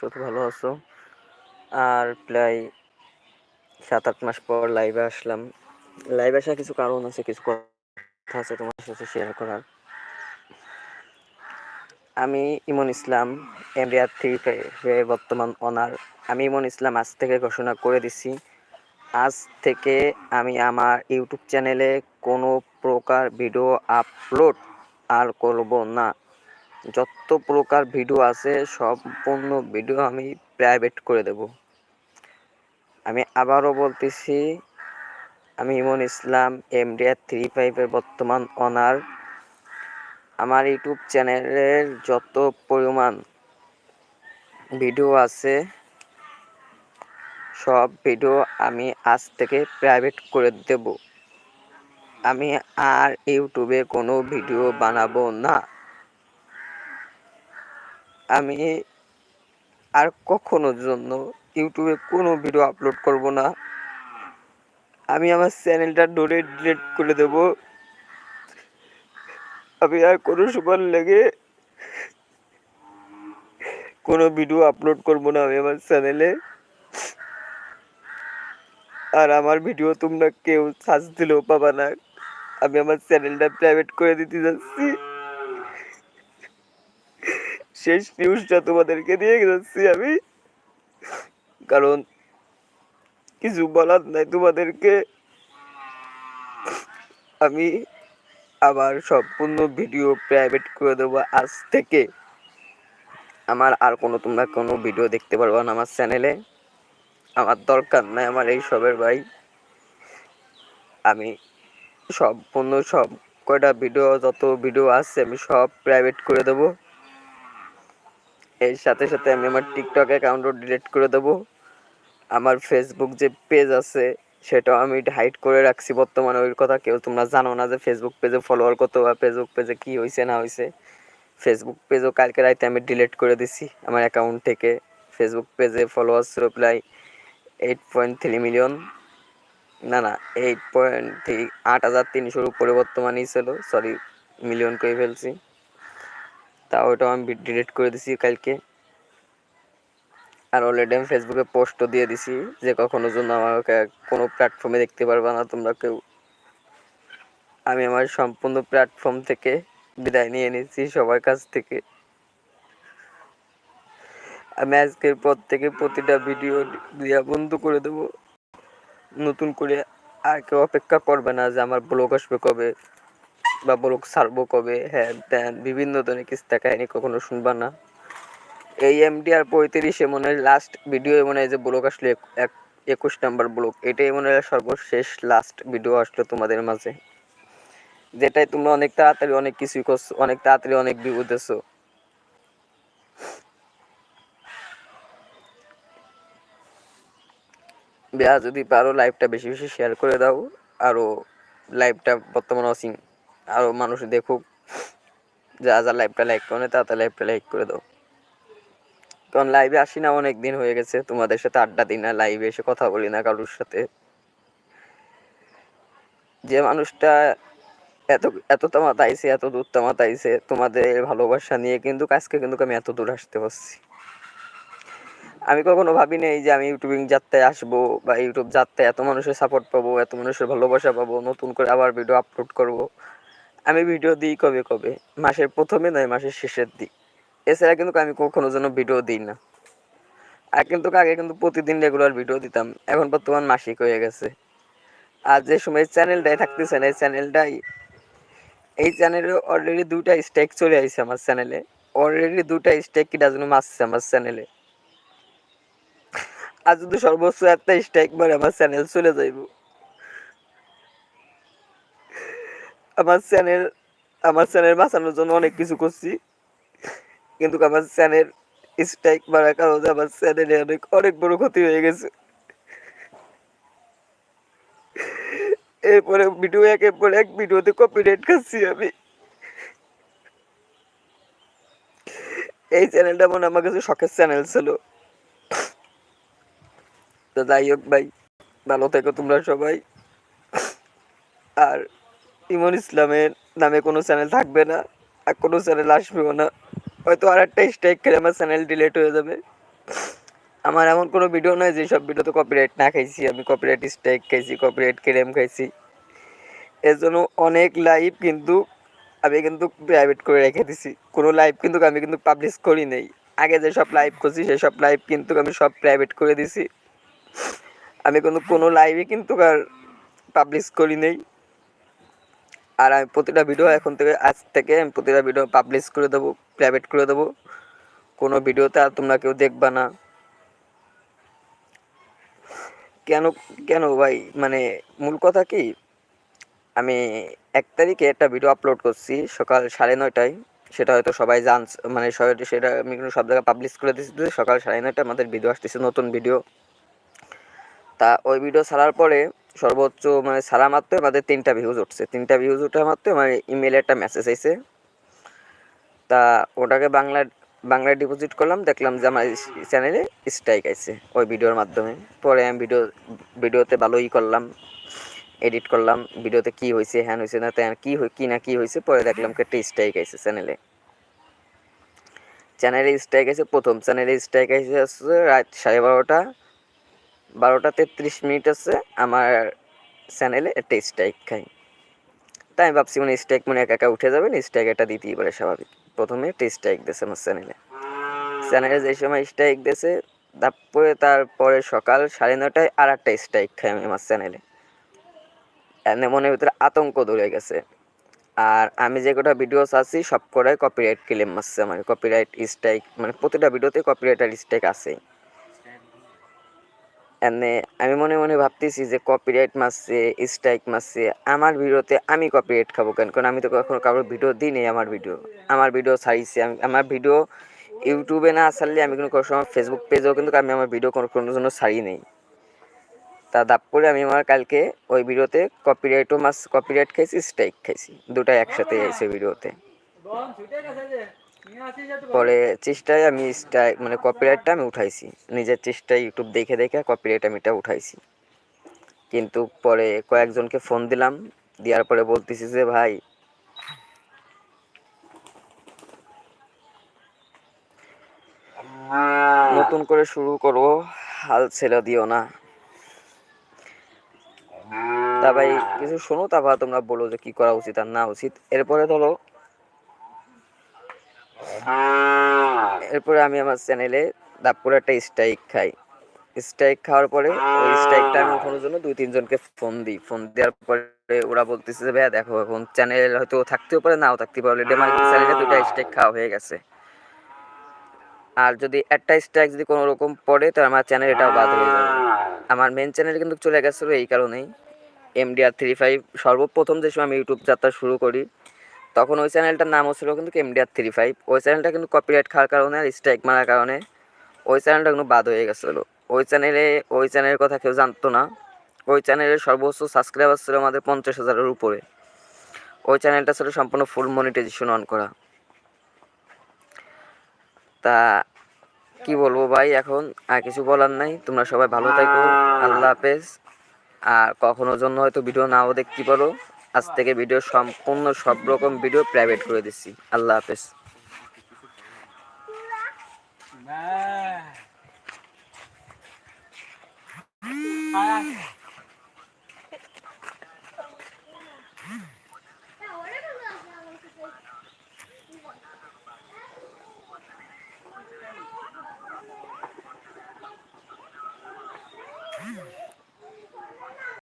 শুধু ভালো আছো। আর প্রায় সাত আট মাস পর লাইভে আসলাম। লাইভে আসার কিছু কারণ আছে, কিছু কথা আছে তোমার সাথে শেয়ার করার। আমি ইমন ইসলাম এমডিআর থ্রি বর্তমান অনার আমি ইমন ইসলাম আজ থেকে ঘোষণা করে দিছি। আজ থেকে আমি আমার ইউটিউব চ্যানেলে কোনো প্রকার ভিডিও আপলোড আর করব না। যত প্রকার ভিডিও আছে, সম্পূর্ণ ভিডিও আমি প্রাইভেট করে দেব। আমি আবারও বলতেছি, আমি ইমন ইসলাম এমডিআর থ্রি ফাইভের বর্তমান অনার আমার ইউটিউব চ্যানেলের যত পরিমাণ ভিডিও আছে, সব ভিডিও আমি আজ থেকে প্রাইভেট করে দেব। আমি আর ইউটিউবে কোনো ভিডিও বানাবো না। আমি আর কখনোর জন্য ইউটিউবে কোনো ভিডিও আপলোড করব না। আমি আমার চ্যানেলটা ডোরে ডিলেট করে দেব। আমি আর কোনো সময় লেগে কোনো ভিডিও আপলোড করব না আমি আমার চ্যানেলে আর আমার ভিডিও তোমরা কেউ সার্চ দিলেও পাবা না। আমি আমার চ্যানেলটা প্রাইভেট করে দিতে যাচ্ছি। শেষ নিউজটা তোমাদেরকে দিয়ে যাচ্ছি আমি। কারণ কিছু বলার নাই তোমাদেরকে। আমি আবার সম্পূর্ণ ভিডিও প্রাইভেট করে দেবো আজ থেকে। আমার আর কোনো, তোমরা কোনো ভিডিও দেখতে পারব না আমার চ্যানেলে আমার দরকার নাই আমার এই সবের ভাই। আমি সম্পূর্ণ সব কয়টা ভিডিও যত ভিডিও আছে আমি সব প্রাইভেট করে দেবো। এর সাথে সাথে আমি আমার টিকটক অ্যাকাউন্টও ডিলিট করে দেবো। আমার ফেসবুক যে পেজ আছে, সেটাও আমি হাইড করে রাখছি বর্তমানে। ওই কথা কেউ তোমরা জানো না যে ফেসবুক পেজে ফলোয়ার কত বা ফেসবুক পেজে কী হয়েছে না হয়েছে ফেসবুক পেজও কালকে রাতে আমি ডিলিট করে দিছি আমার অ্যাকাউন্ট থেকে। ফেসবুক পেজে ফলোয়ার ছিল প্রায় এইট পয়েন্ট থ্রি মিলিয়ন না না এইট পয়েন্ট থ্রি আট হাজার তিনশোর উপরে বর্তমানেই ছিল। সরি মিলিয়ন করে ফেলছি। তা ওটাও আমি ডিলিট করে দিছি কালকে। আর অলরেডি আমি ফেসবুকে পোস্টও দিয়ে দিছি যে কখনো জন্য আমাকে কোনো প্ল্যাটফর্মে দেখতে পারবে না, তোমরা কেউ। আমি আমার সম্পূর্ণ প্ল্যাটফর্ম থেকে বিদায় নিয়ে নিচ্ছি সবার কাছ থেকে। আমি আজকের পর থেকে প্রতিটা ভিডিও দেওয়া বন্ধ করে দেব। নতুন করে আর কেউ অপেক্ষা করবে না যে আমার ব্লগ আসবে কবে। বা ব্লগ ছাড়বো কবে হ্যাঁ দেন বিভিন্ন ধরনের কিস্তা কাহিনী কখনো শুনবা না। এই এমডি আর পঁয়ত্রিশে মনে হয় লাস্ট ভিডিও মনে হয় যে ব্লগ আসলো এক একুশ নাম্বার ব্লগ। এটাই মনে হয় সর্বশেষ লাস্ট ভিডিও আসলো তোমাদের মাঝে। যেটাই তোমরা অনেক তাড়াতাড়ি অনেক কিছুই করছ, অনেক তাড়াতাড়ি অনেক ভিউ দিছো বেয়া যদি পারো লাইভটা বেশি বেশি শেয়ার করে দাও। আরও লাইভটা বর্তমানে অসীম। আরও মানুষ দেখুক, যা যা লাইভটা লাইক করে তা তা লাইভটা লাইক করে দাও। কারণ লাইভে আসি না, অনেক দিন হয়ে গেছে, তোমাদের সাথে আড্ডা দিই না লাইভে এসে কথা বলি না কারোর সাথে। যে মানুষটা এত এত তামাত আইছে এত দূর তামাত আইছে তোমাদের ভালোবাসা নিয়ে কিন্তু আজকে কিন্তু আমি এত দূর আসতে পারছি। আমি কখনো ভাবি নাই যে আমি ইউটিউবিং যাত্রায় আসব, বা ইউটিউব যাত্রায় এত মানুষের সাপোর্ট পাবো, এত মানুষের ভালোবাসা পাবো, নতুন করে আবার ভিডিও আপলোড করব। আমি ভিডিও দিই কবে কবে? মাসের প্রথমে নয়, মাসের শেষের দিক। এছাড়া কিন্তু আমি কখনো যেন ভিডিও দিই না। আর কিন্তু আগে কিন্তু প্রতিদিন রেগুলার ভিডিও দিতাম। এখন বর্তমান মাসিক হয়ে গেছে। আর যে সময় চ্যানেলটাই থাকতেছে না, এই চ্যানেলটাই এই চ্যানেলে অলরেডি দুইটা স্টেক চলে আসছে আমার চ্যানেলে অলরেডি দুটা স্টেক কিটা যেন মারছে আমার চ্যানেলে আর যদি সর্বোচ্চ একটা স্ট্রাইক মারে, আমার চ্যানেল চলে যাইব। আমার চ্যানেল আমার চ্যানেল বাঁচানোর জন্য অনেক কিছু করছি। কিন্তু আমার চ্যানেল স্ট্রাইক মারার কারণে আমার চ্যানেলে অনেক অনেক বড় ক্ষতি হয়ে গেছে। এরপরে ভিডিও একের পর এক ভিডিওতে কপিরাইট খাচ্ছি আমি। এই চ্যানেলটা মনে আমার কাছে শখের চ্যানেল ছিল। তো যাই হোক ভাই, ভালো থেকো তোমরা সবাই। আর ইমন ইসলামের নামে কোনো চ্যানেল থাকবে না, আর কোনো চ্যানেল আসবেও না। হয়তো আর একটা স্ট্রাইক খেলে আমার চ্যানেল ডিলেট হয়ে যাবে। আমার এমন কোনো ভিডিও নয় যেসব ভিডিওতে কপিরাইট না খাইছি, আমি কপিরাইট স্ট্রাইক খাইছি কপিরাইট ক্লেম খাইছি। এর জন্য অনেক লাইভ কিন্তু আমি কিন্তু প্রাইভেট করে রেখে দিছি। কোনো লাইভ কিন্তু আমি কিন্তু পাবলিশ করি নেই। আগে যেসব লাইভ করছি সেসব লাইভ কিন্তু আমি সব প্রাইভেট করে দিছি। আমি কিন্তু কোনো লাইভে কিন্তু আর পাবলিশ করি নেই। আর আমি প্রতিটা ভিডিও এখন থেকে, আজ থেকে আমি প্রতিটা ভিডিও পাবলিশ করে দেবো প্রাইভেট করে দেবো। কোনো ভিডিওতে আর তোমরা কেউ দেখবা না। কেন কেন ভাই? মানে মূল কথা কি? আমি এক তারিখে একটা ভিডিও আপলোড করছি সকাল সাড়ে নয়টায়। সেটা হয়তো সবাই জানস মানে সেটা আমি কিন্তু সব জায়গায় পাবলিশ করে দিচ্ছি সকাল সাড়ে নয়টায় আমাদের ভিডিও আসতেছে, নতুন ভিডিও তা ওই ভিডিও ছাড়ার পরে সর্বোচ্চ মানে সারা মাত্র আমাদের তিনটা ভিউজ উঠছে। তিনটা ভিউজ ওঠা মাত্র আমার ইমেলে একটা মেসেজ আইছে। তা ওটাকে বাংলা বাংলায় ডিপোজিট করলাম, দেখলাম যে আমার চ্যানেলে স্ট্রাইক আছে ওই ভিডিওর মাধ্যমে। পরে আমি ভিডিও ভিডিওতে ভালোই করলাম এডিট করলাম ভিডিওতে কি হয়েছে হ্যান হয়েছে না তেন কি কি না কি হয়েছে পরে দেখলাম একটা স্ট্রাইক আছে চ্যানেলে চ্যানেলে স্ট্রাইক আছে প্রথম চ্যানেলে স্ট্রাইক আছে রাত সাড়ে বারোটা। বারোটা তেত্রিশ মিনিট আছে আমার চ্যানেলে একটা স্ট্রাইক খাই। তাই আমি ভাবছি মানে স্ট্রাইক মানে একা একা উঠে যাবে না স্ট্রাইক একটা দিতেই পারে স্বাভাবিক। প্রথমে একটা স্ট্রাইক দিয়েছে আমার চ্যানেলে। চ্যানেলে যে সময় স্ট্রাইক দিয়েছে তারপরে তারপরে সকাল সাড়ে নটায় আর একটা স্ট্রাইক খাই আমি আমার চ্যানেলে। মনের ভিতরে আতঙ্ক ধরে গেছে। আর আমি যে কটা ভিডিও আছি, সব কটাই কপিরাইট ক্লেম মারছে আমার। কপিরাইট স্ট্রাইক মানে প্রতিটা ভিডিওতে কপিরাইট আর স্ট্রাইক আছেই। এনে আমি মনে মনে ভাবতেছি যে কপিরাইট মারছে স্ট্রাইক মারছে আমার ভিডিওতে আমি কপিরাইট খাব কেন? কারণ আমি তো কখনো কারোর ভিডিও দিই নেই আমার ভিডিও। আমার ভিডিও ছাড়িয়েছি আমি আমার ভিডিও ইউটিউবে না ছাড়লে আমি কিন্তু কোনো সময় ফেসবুক পেজেও কিন্তু আমি আমার ভিডিও কোনো কোনো জন্য ছাড়ি নেই। তা দাপ করে আমি আমার কালকে ওই ভিডিওতে কপিরাইটও মাস কপিরাইট খাইছি স্ট্রাইক খাইছি। দুটাই একসাথে এসে ভিডিওতে। পরে চেষ্টায় আমি স্ট্রাইক মানে কপিরাইটটা আমি উঠাইছি। নিজের চেষ্টায় ইউটিউব দেখে দেখে কপিরাইট আমি এটা উঠাইছি। কিন্তু পরে কয়েকজনকে ফোন দিলাম। দেওয়ার পরে বলতেছি যে, ভাই, নতুন করে শুরু করব। হাল ছেড়ে দিও না। তা ভাই, কিছু শোনো তারপর তোমরা বলো যে কি করা উচিত আর না উচিত। এরপরে ধরো এরপরে আমি আমার চ্যানেলে দাপুরে একটা স্ট্রাইক খাই। স্ট্রাইক খাওয়ার পরে ওই স্ট্রাইকটা আমি ওঠানোর জন্য দুই তিনজনকে ফোন দিই। ফোন দেওয়ার পরে ওরা বলতেছে যে ভাইয়া দেখো এখন চ্যানেল হয়তো থাকতেও পারে নাও থাকতে পারে। অলরেডি আমার চ্যানেলে দুটা স্ট্রাইক খাওয়া হয়ে গেছে। আর যদি একটা স্ট্রাইক যদি কোনো রকম পড়ে তাহলে আমার চ্যানেল এটাও বাদ হয়ে যাবে। আমার মেন চ্যানেল কিন্তু চলে গেছিল এই কারণেই। এমডিআর থ্রি ফাইভ সর্বপ্রথম যে সময় আমি ইউটিউব যাত্রা শুরু করি তখন ওই চ্যানেলটার নামও ছিল কিন্তু এমডিআর থ্রি ফাইভ ওই চ্যানেলটা কিন্তু কপিরাইট খাওয়ার কারণে আর স্ট্রাইক মারার কারণে ওই চ্যানেলটা কিন্তু বাদ হয়ে গেছিল। ওই চ্যানেলে ওই চ্যানেলের কথা কেউ জানতো না। ওই চ্যানেলের সর্বোচ্চ সাবস্ক্রাইবার ছিল আমাদের পঞ্চাশ হাজারের উপরে। ওই চ্যানেলটা ছিল সম্পূর্ণ ফুল মনিটাইজেশন অন করা। তা কি বলব ভাই এখন আর কিছু বলার নাই। তোমরা সবাই ভালো থাকো। আল্লাহ হাফেজ। আর কখনো জন্য হয়তো ভিডিও নাও দেখতে পারো। আজ থেকে ভিডিও সম্পূর্ণ সব রকম ভিডিও প্রাইভেট করে দিচ্ছি আল্লাহ হাফেজ Mm-hmm.